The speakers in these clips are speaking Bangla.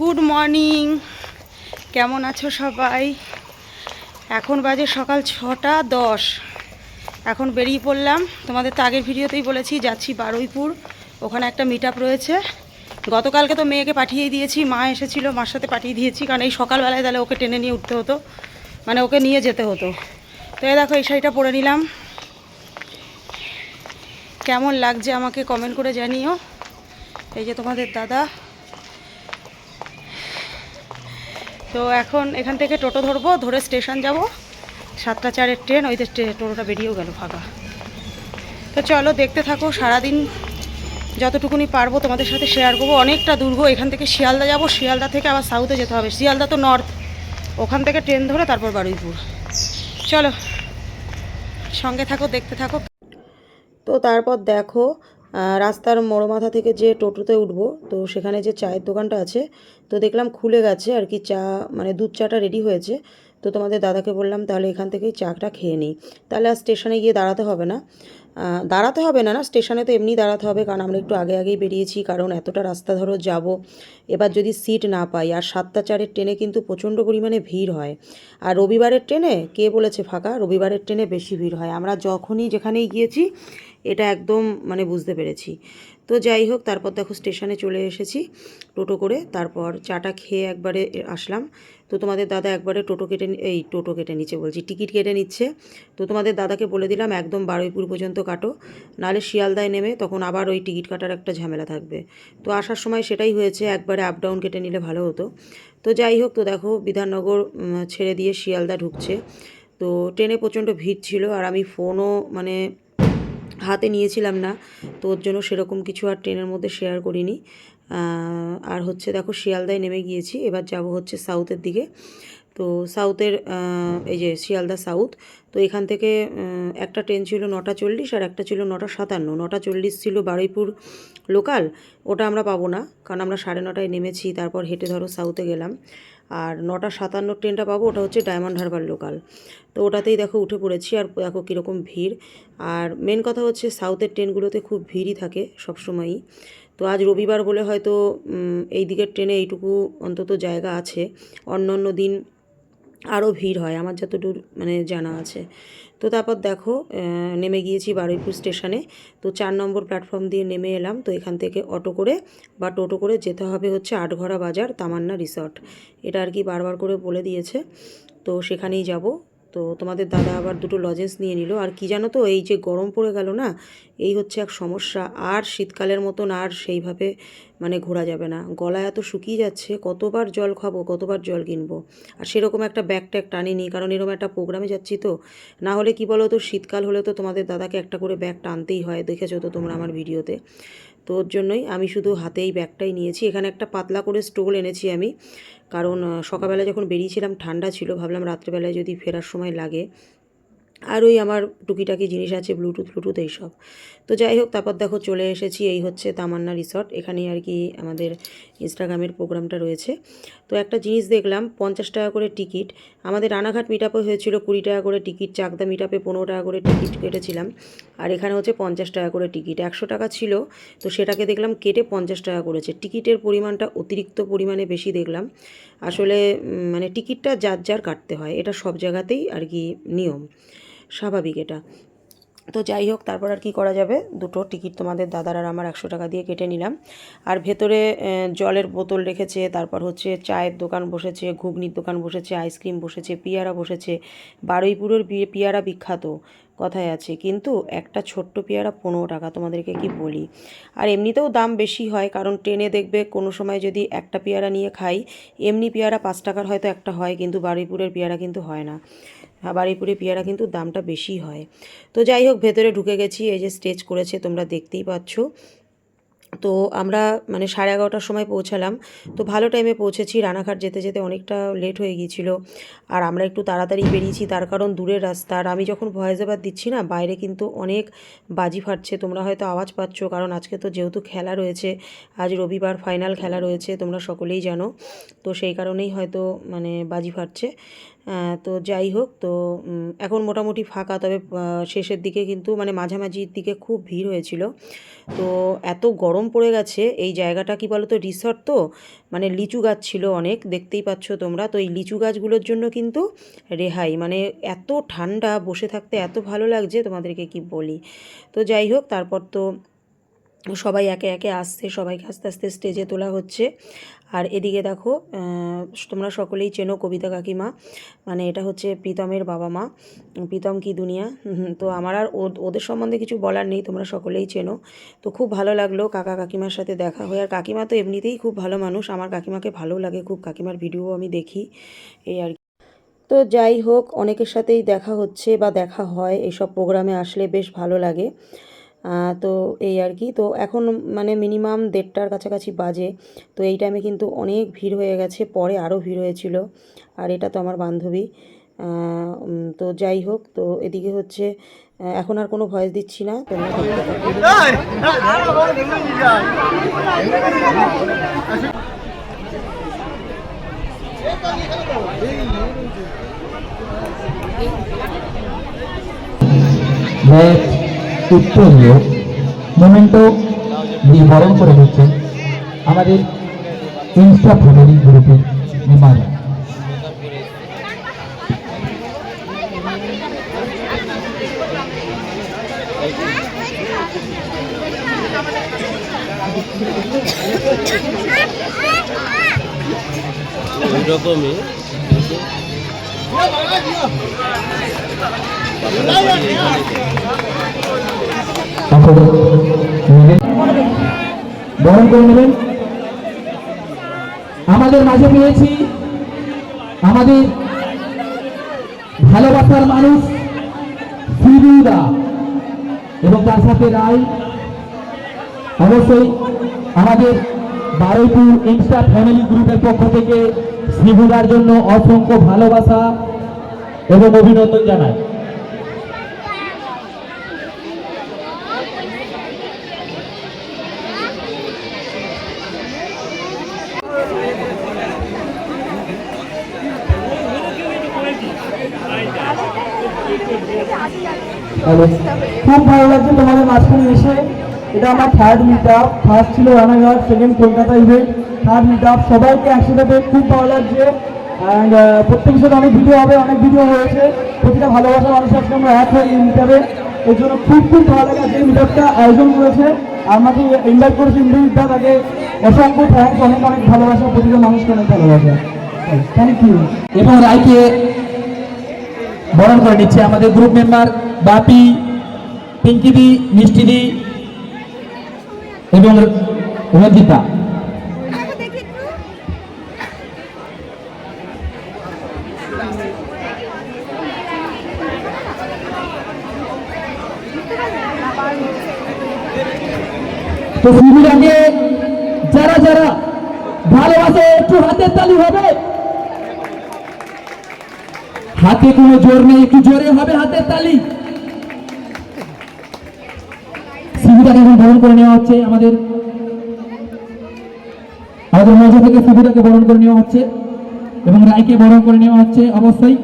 গুড মর্নিং কেমন আছো সবাই? এখন বাজে সকাল ছটা দশ। এখন বেরিয়ে পড়লাম। তোমাদের তো আগের ভিডিওতেই বলেছি, যাচ্ছি বারুইপুর। ওখানে একটা মিট রয়েছে। গতকালকে তো মেয়েকে পাঠিয়ে দিয়েছি, মা এসেছিল, মার সাথে পাঠিয়ে দিয়েছি, কারণ এই সকালবেলায় তাহলে ওকে টেনে নিয়ে উঠতে হতো। মানে ওকে নিয়ে যেতে হতো। তো এই দেখো, এই শাড়িটা পরে নিলাম। কেমন লাগছে আমাকে কমেন্ট করে জানিও। এই যে তোমাদের দাদা। তো এখন এখান থেকে টোটো ধরবো, ধরে স্টেশন যাব। সাতটা চারের ট্রেন, ওই টোটোটা বেরিয়েও গেল ফাঁকা। তো চলো দেখতে থাকো, সারাদিন যতটুকুনি পারব তোমাদের সাথে শেয়ার করব। অনেকটা দুর্গ এখান থেকে শিয়ালদা যাব। শিয়ালদা থেকে আবার সাউথে যেতে হবে। শিয়ালদা তো নর্থ ওখান থেকে ট্রেন ধরে তারপর বারুইপুর। চলো সঙ্গে থাকো, দেখতে থাকো। তো তারপর দেখো রাস্তার মোড় মাথা থেকে যে টোটোতে উঠবো, তো সেখানে যে চায়ের দোকানটা আছে, তো দেখলাম খুলে গেছে আর কি চা মানে দুধ চাটা রেডি হয়েছে। তো তোমাদের দাদাকে বললাম, তাহলে এখান থেকেই চাটা খেয়ে নিই। তাহলে আর স্টেশনে গিয়ে দাঁড়াতে হবে না। দাঁড়াতে হবে না না স্টেশনে তো এমনি দাঁড়াতে হবে, কারণ আমরা একটু আগে আগেই বেরিয়েছি, কারণ এতটা রাস্তা ধরো যাব, এবার যদি সিট না পাই, আর সাতটা চারের ট্রেনে কিন্তু প্রচণ্ড পরিমাণে ভিড় হয়। আর রবিবারের ট্রেনে, কে বলেছে ফাঁকা? রবিবারের ট্রেনে বেশি ভিড় হয়। আমরা যখনই যেখানেই গিয়েছি এটা একদম মানে বুঝতে পেরেছি। তো যাই হোক, তারপর দেখো স্টেশনে চলে এসেছি টোটো করে। তারপর চাটা খেয়ে একবারে আসলাম। তো তোমাদের দাদা একবারে টোটো কেটে এই টোটো কেটে নিচ্ছে বলছি, টিকিট কেটে নিচ্ছে। তো তোমাদের দাদাকে বলে দিলাম, একদম বারুইপুর পর্যন্ত কাটো। নাহলে শিয়ালদায় নেমে তখন আবার ওই টিকিট কাটার একটা ঝামেলা থাকবে। তো আসার সময় সেটাই হয়েছে, একবারে আপ ডাউন কেটে নিলে ভালো হতো। তো যাই হোক, তো দেখো বিধাননগর ছেড়ে দিয়ে শিয়ালদা ঢুকছে। তো ট্রেনে প্রচণ্ড ভিড় ছিল আর আমি ফোনও মানে হাতে নিয়েছিলাম না। তো ওর জন্য সেরকম কিছু আর ট্রেনের মধ্যে শেয়ার করিনি। আর হচ্ছে দেখো শিয়ালদায় নেমে গিয়েছি। এবার যাব হচ্ছে সাউথের দিকে। তো সাউথের এই যে শিয়ালদা সাউথ, তো এখান থেকে একটা ট্রেন ছিল নটা চল্লিশ আর একটা ছিল নটা সাতান্ন। নটা চল্লিশ ছিল বারুইপুর লোকাল, ওটা আমরা পাবো না, কারণ আমরা সাড়ে নটায় নেমেছি, তারপর হেঁটে ধরো সাউথে গেলাম। আর নটা সাতান্ন ট্রেনটা পাবো, ওটা হচ্ছে ডায়মন্ড হারবার লোকাল। তো ওটাতেই দেখো উঠে পড়েছি আর দেখো কীরকম ভিড়। আর মেন কথা হচ্ছে সাউথের ট্রেনগুলোতে খুব ভিড়ই থাকে সবসময়ই। তো আজ রবিবার বলে হয়তো এই দিকের ট্রেনে এইটুকু অন্তত জায়গা আছে। অন্য অন্য দিন আরও ভিড় হয়, আমার যতদূর মানে জানা আছে। তো তারপর দেখো নেমে গিয়েছি বারুইপুর স্টেশনে। তো চার নম্বর প্ল্যাটফর্ম দিয়ে নেমে এলাম। তো এখান থেকে অটো করে বা টোটো করে যেতে হবে হচ্ছে আটঘরা বাজার তামান্না রিসর্ট। এটা আর কি বারবার করে বলে দিয়েছে। তো সেখানেই যাব। তো তোমাদের দাদা আবার দুটো লজেন্স নিয়ে নিল। আর কি জানো তো, এই যে গরম পড়ে গেল না, এই হচ্ছে এক সমস্যা। আর শীতকালের মতন আর সেইভাবে মানে ঘোরা যাবে না। গলা এত শুকিয়ে যাচ্ছে, কতবার জল খাব, কতবার জল কিনবো? আর সেরকম একটা ব্যাগ ট্যাগ টানিনি কারণ এরকম একটা প্রোগ্রামে যাচ্ছি তো। না হলে কি বলো তো, শীতকাল হলে তো তোমাদের দাদাকে একটা করে ব্যাগ টানতেই হয়, দেখেছ তো তোমরা আমার ভিডিওতে তো ওর জন্যই আমি শুধু হাতেই ব্যাগটাই নিয়েছি। এখানে একটা পাতলা করে স্টোল এনেছি আমি। কারণ সকালবেলা যখন বেরিয়েছিলাম, ঠান্ডা ছিল, ভাবলাম রাত্রেবেলায় যদি ফেরার সময় লাগে। আর ওই আমার টুকিটাকি জিনিস আছে, ব্লুটুথ ব্লুটুথ এইসব। তো যাই হোক, তারপর দেখো চলে এসেছি, এই হচ্ছে তামান্না রিসর্ট। এখানেই আর কি আমাদের ইনস্টাগ্রামের প্রোগ্রামটা রয়েছে। তো একটা জিনিস দেখলাম, পঞ্চাশ টাকা করে টিকিট। আমাদের রানাঘাট মিট আপে হয়েছিল কুড়ি টাকা করে টিকিট, চাকদা মিট আপে পনেরো টাকা করে টিকিট কেটেছিলাম। আর এখানে হচ্ছে পঞ্চাশ টাকা করে টিকিট, একশো টাকা ছিল। তো সেটাকে দেখলাম কেটে পঞ্চাশ টাকা করেছে। টিকিটের পরিমাণটা অতিরিক্ত পরিমাণে বেশি দেখলাম। আসলে মানে টিকিটটা যার যার কাটতে হয়, এটা সব জায়গাতেই আর কি নিয়ম। স্বাভাবিক এটা। তো যাই হোক, তারপর আর কি করা যাবে? দুটো টিকিট তোমাদের দাদার আর আমার একশো টাকা দিয়ে কেটে নিলাম। আর ভেতরে জলের বোতল রেখেছে, তারপর হচ্ছে চায়ের দোকান বসেছে, ঘুগনির দোকান বসেছে, আইসক্রিম বসেছে, পিয়ারা বসেছে। বারুইপুরের পিয়ারা বিখ্যাত, কথায় আছে। কিন্তু একটা ছোট্ট পেয়ারা পনেরো টাকা, তোমাদেরকে কি বলি? আর এমনিতেও দাম বেশি হয়, কারণ ট্রেনে দেখবে কোনো সময় যদি একটা পেয়ারা নিয়ে খাই, এমনি পেয়ারা পাঁচ টাকার হয়তো একটা হয়, কিন্তু বারুইপুরের পেয়ারা কিন্তু হয় না। বারুইপুরে পেয়ারা কিন্তু দামটা বেশি হয়। তো যাই হোক, ভেতরে ঢুকে গেছি, এই যে স্টেজ করেছে, তোমরা দেখতেই পাচ্ছ। তো আমরা মানে সাড়ে এগারোটার সময় পৌঁছালাম। তো ভালো টাইমে পৌঁছেছি, রানাঘাট যেতে যেতে অনেকটা লেট হয়ে গিয়েছিল। আর আমরা একটু তাড়াতাড়ি বেরিয়েছি, তার কারণ দূরের রাস্তা। আর আমি যখন ভয়েস ওভার দিচ্ছি না, বাইরে কিন্তু অনেক বাজি ফাটছে। তোমরা হয়তো আওয়াজ পাচ্ছ, কারণ আজকে তো যেহেতু খেলা রয়েছে, আজ রবিবার ফাইনাল খেলা রয়েছে, তোমরা সকলেই জানো। তো সেই কারণেই হয়তো মানে বাজি ফাটছে। তো যাই হোক, তো এখন মোটামুটি ফাঁকা। তবে শেষের দিকে কিন্তু মানে মাঝামাঝির দিকে খুব ভিড় হয়েছিল। তো এত গরম পড়ে গেছে, এই জায়গাটা কি বলো তো রিসর্ট তো? মানে লিচু গাছ ছিল অনেক, দেখতেই পাচ্ছ তোমরা। তো এই লিচু গাছগুলোর জন্য কিন্তু রেহাই। মানে এত ঠান্ডা, বসে থাকতে এত ভালো লাগছে, তোমাদেরকে কি বলি। তো যাই হোক, তারপর তো সবাই একে একে আসছে, সবাইকে আস্তে আস্তে স্টেজে তোলা হচ্ছে। আর এদিকে দেখো তোমরা সকলেই চেনো কবিতা কাকিমা। মানে এটা হচ্ছে প্রীতমের বাবা মা। প্রীতম কি দুনিয়া? তো আমার আর ওদের সম্বন্ধে কিছু বলার নেই, তোমরা সকলেই চেনো। তো খুব ভালো লাগল কাকা কাকিমার সাথে দেখা হয়ে। আর কাকিমা তো এমনিতেই খুব ভালো মানুষ, আমার কাকিমাকে ভালো লাগে খুব, কাকিমার ভিডিও আমি দেখি। এই আর। তো যাই হোক, অনেকের সাথেই দেখা হচ্ছে বা দেখা হয় এইসব প্রোগ্রামে আসলে বেশ ভালো লাগে। তো এই আর কি। তো এখন মানে মিনিমাম দেড়টার কাছাকাছি বাজে। তো এই টাইমে কিন্তু অনেক ভিড় হয়ে গেছে, পরে আরও ভিড় হয়েছিল। আর এটা তো আমার বান্ধবী। তো যাই হোক, তো এদিকে হচ্ছে এখন আর কোনো ভয়েস দিচ্ছি না। তোমরা উত্তরীয় মোমেন্টো দিয়ে বরণ করে দিচ্ছেন আমাদের ইনস্টা ফ্যামিলি গ্রুপের মেম্বাররা ওই রকমই বরণ করে নেবেন। আমাদের মাঝে পেয়েছি আমাদের ভালোবাসার মানুষ ফিরুদা এবং তার সাথে রায়। অবশ্যই আমাদের বারোইপুর ইনস্টা ফ্যামিলি গ্রুপের পক্ষ থেকে শ্রীভুদার জন্য অসংখ্য ভালোবাসা এবং অভিনন্দন জানাই। খুব ভালো লাগছে তোমাদের মাঝখানে এসে। এটা আমার থার্ড মিট আপ ফার্স্ট ছিল Ranaghat second Kolkata event third meet up সবাইকে একসাথে খুব ভালো লাগছে। অ্যান্ড প্রত্যেকের সাথে অনেক ভিডিও হবে, অনেক ভিডিও হয়েছে। প্রতিটা ভালোবাসা মানুষের সাথে আমরা এক হয়ে মিট আপে এর জন্য খুব খুব ভালো লাগে যে মিট আপটা আয়োজন করেছে। আমাকে ইনভাইট করেছে ইন্দ্রজিৎ তাকে অসংখ্য থ্যাঙ্কস অনেক অনেক ভালোবাসা, প্রতিটা মানুষকে অনেক ভালোবাসা। থ্যাংক ইউ এবং রায়কে বরণ করে নিচ্ছে আমাদের গ্রুপ মেম্বার বাপি পিঙ্কিদি মিষ্টিদি এবং রঞ্জিতা। তো শিবিরাকে যারা যারা ভালোবাসে, একটু হাতের তালি হবে। হাতে কোনো জোর নেই, একটু জোরে হবে হাতের তালি। শিবিরাকে এখন বরণ করে নেওয়া হচ্ছে আমাদের আমাদের মঞ্চ থেকে শিবিরাকে বরণ করে নেওয়া হচ্ছে এবং রায়কে বরণ করে নেওয়া হচ্ছে অবশ্যই।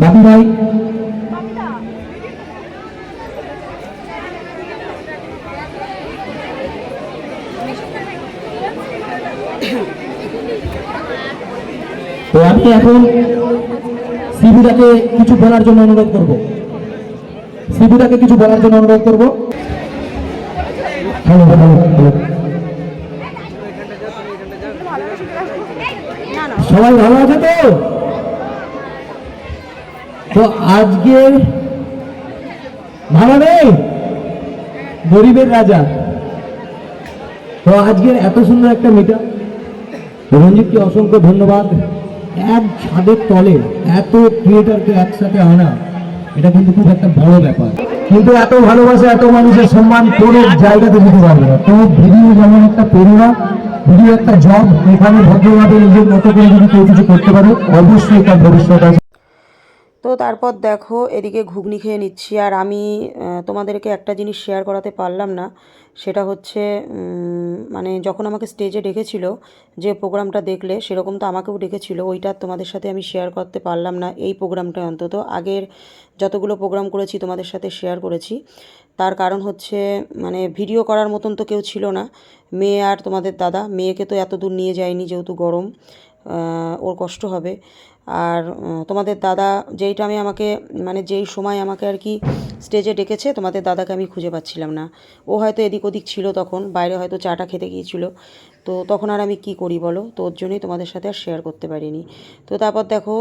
বাবু ভাই। তো আমি এখন শিবিরাকে কিছু বলার জন্য অনুরোধ করব। শিবিরাকে কিছু বলার জন্য অনুরোধ করব। সবাই ভালো আছে তো? তো আজকে ভালো নেই? গরিবের রাজা। তো আজকের এত সুন্দর একটা মিটা রঞ্জিতকে অসংখ্য ধন্যবাদ। এক ছাদের তলে এত ক্রিয়েটারকে একসাথে আনা। এটা কিন্তু খুব একটা বড় ব্যাপার। কিন্তু এত ভালোবাসা, এত মানুষের সম্মান, কোনো জায়গাতে দিতে পারবে না। তো ভিডিও যেমন একটা প্রেরণা ভিডিও একটা জব এখানে ভদ্রভাবে নিজের মতো করে যদি কেউ কিছু করতে পারে, অবশ্যই তার ভবিষ্যৎ আছে। তো তারপর দেখো, এদিকে ঘুগনি খেয়ে নিচ্ছি। আর আমি তোমাদেরকে একটা জিনিস শেয়ার করাতে পারলাম না। সেটা হচ্ছে মানে যখন আমাকে স্টেজে ডেকেছিল, যে প্রোগ্রামটা দেখলে, সেরকম তো আমাকেও ডেকেছিল। ওইটা তোমাদের সাথে আমি শেয়ার করতে পারলাম না এই প্রোগ্রামটা অন্তত। আগের যতগুলো প্রোগ্রাম করেছি, তোমাদের সাথে শেয়ার করেছি। তার কারণ হচ্ছে মানে ভিডিও করার মতন তো কেউ ছিল না। মেয়ে আর তোমাদের দাদা। মেয়েকে তো এত দূর নিয়ে যায়নি, যেহেতু গরম। ওর কষ্ট হবে। আর তোমাদের দাদা যেই টাইমে আমাকে মানে যেই সময় আমাকে আর কি স্টেজে ডেকেছে, তোমাদের দাদাকে আমি খুঁজে পাচ্ছিলাম না। ও হয়তো এদিক ওদিক ছিল তখন, বাইরে হয়তো চাটা খেতে গিয়েছিল। তো তখন আর আমি কি করি বলো? তো ওর জন্যই তোমাদের সাথে আর শেয়ার করতে পারিনি। তো তারপর দেখো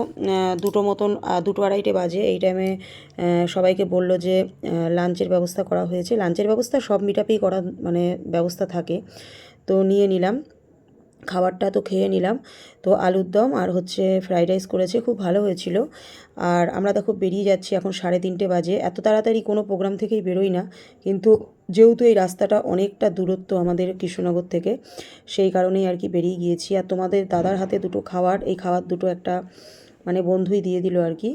দুটো মতন দুটো আড়াইটে বাজে। এই টাইমে সবাইকে বলল যে লাঞ্চের ব্যবস্থা করা হয়েছে। লাঞ্চের ব্যবস্থা সব মিটাপেই করা মানে ব্যবস্থা থাকে। তো নিয়ে নিলাম। খাবারটা তো খেয়ে নিলাম। তো আলুর দম আর হচ্ছে ফ্রাইড রাইস করেছে, খুব ভালো হয়েছিল। আর আমরা দেখো বেরিয়ে যাচ্ছি এখন সাড়ে তিনটে বাজে। এত তাড়াতাড়ি কোনো প্রোগ্রাম থেকেই বেরোই না। কিন্তু যেহেতু এই রাস্তাটা অনেকটা দূরত্ব আমাদের কৃষ্ণনগর থেকে, সেই কারণেই আর কি বেরিয়ে গিয়েছি। আর তোমাদের দাদার হাতে দুটো খাবার এই খাবার দুটো একটা মানে বন্ধুই দিয়ে দিল আর কি।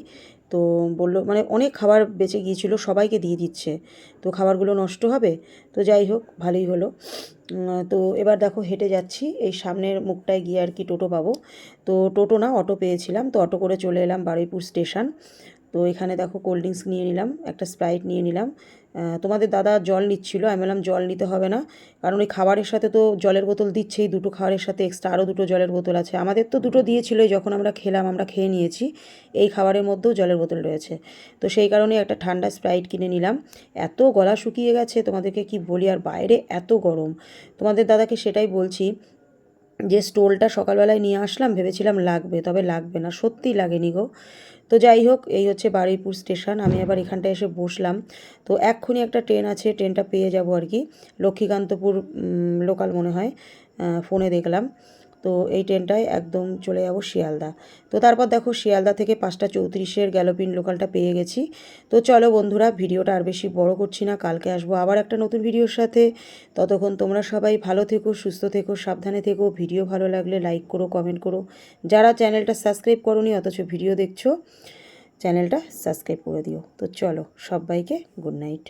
তো বলল মানে অনেক খাবার বেঁচে গিয়েছিল, সবাইকে দিয়ে দিচ্ছে। তো খাবারগুলো নষ্ট হবে? তো যাই হোক, ভালোই হলো। তো এবার দেখো হেঁটে যাচ্ছি, এই সামনের মুখটায় গিয়ে আর কি টোটো পাবো। তো টোটো না, অটো পেয়েছিলাম। তো অটো করে চলে এলাম বারুইপুর স্টেশন। তো এখানে দেখো কোল্ড ড্রিঙ্কস নিয়ে নিলাম, একটা স্প্রাইট নিয়ে নিলাম। তোমাদের দাদা জল নিচ্ছিল, আমি বললাম জল নিতে হবে না, কারণ ওই খাবারের সাথে তো জলের বোতল দিচ্ছেই, দুটো খাবারের সাথে এক্সট্রা আরও দুটো জলের বোতল আছে। আমাদের তো দুটো দিয়েছিলোই যখন আমরা খেলাম, আমরা খেয়ে নিয়েছি, এই খাবারের মধ্যেও জলের বোতল রয়েছে। তো সেই কারণে একটা ঠান্ডা স্প্রাইট কিনে নিলাম। এত গলা শুকিয়ে গেছে, তোমাদেরকে কি বলি, আর বাইরে এত গরম। তোমাদের দাদাকে সেটাই বলছি যে স্টোলটা সকালবেলায় নিয়ে আসলাম, ভেবেছিলাম লাগবে, তবে লাগবে না, সত্যিই লাগেনি গো। তো যাই হোক, এই হচ্ছে বারুইপুর স্টেশন, আমি আবার এখানটা এসে বসলাম। তো এক্ষুনি একটা ট্রেন আছে, ট্রেনটা পেয়ে যাব আর কি। লক্ষ্মীকান্তপুর লোকাল মনে হয় ফোনে দেখলাম। তো এই ট্রেনটায় একদম চলে যাব শিয়ালদা। তো তারপর দেখো শিয়ালদা থেকে পাঁচটা চৌত্রিশের গ্যালোপিন লোকালটা পেয়ে গেছি। তো চলো বন্ধুরা, ভিডিওটা আর বেশি বড় করছি না, কালকে আসব আবার একটা নতুন ভিডিওর সাথে। ততক্ষণ তোমরা সবাই ভালো থেকো, সুস্থ থেকো, সাবধানে থেকো, ভিডিও ভালো লাগলে লাইক করো, কমেন্ট করো। যারা চ্যানেলটা সাবস্ক্রাইব করোনি, অথচ ভিডিও দেখছ, চ্যানেলটা সাবস্ক্রাইব করে দিও। তো চলো সবাইকে গুড নাইট।